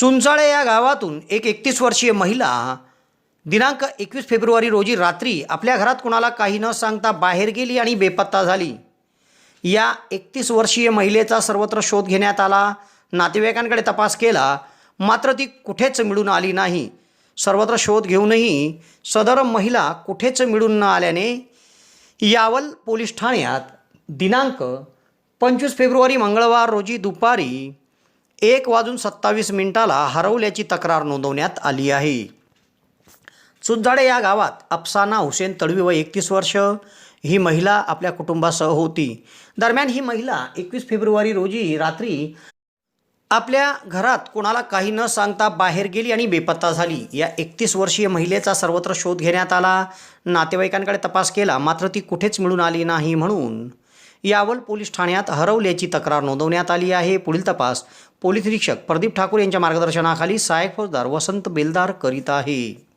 चुंचाळे या गावातून एक एकतीस वर्षीय महिला दिनांक एकवीस फेब्रुवारी रोजी रात्री आपल्या घरात कुणाला काही न सांगता बाहेर गेली आणि बेपत्ता झाली. या एकतीस वर्षीय महिलेचा सर्वत्र शोध घेण्यात आला. नातेवाईकांकडे तपास केला. मात्र ती कुठेच मिळून आली नाही. सर्वत्र शोध घेऊनही सदर महिला कुठेच मिळून न आल्याने यावल पोलीस ठाण्यात दिनांक पंचवीस फेब्रुवारी मंगळवार रोजी दुपारी एक वाजून सत्तावीस मिनिटाला हरवल्याची तक्रार नोंदवण्यात आली आहे. चुंजाडे या गावात अफसाना हुसेन तडवी व एकतीस वर्ष. ही महिला आपल्या कुटुंबासह होती. दरम्यान ही महिला एकवीस फेब्रुवारी रोजी रात्री आपल्या घरात कोणाला काही न सांगता बाहेर गेली आणि बेपत्ता झाली. या एकतीस वर्षीय महिलेचा सर्वत्र शोध घेण्यात आला. नातेवाईकांकडे तपास केला मात्र ती कुठेच मिळून आली नाही म्हणून. यावल पोलीस ठाण्यात हरवल्याची तक्रार नोंदवण्यात आली आहे. पुढील तपास पोलीस निरीक्षक प्रदीप ठाकूर यांच्या मार्गदर्शनाखाली सहाय्यक फौजदार वसंत बेलदार करीत आहे.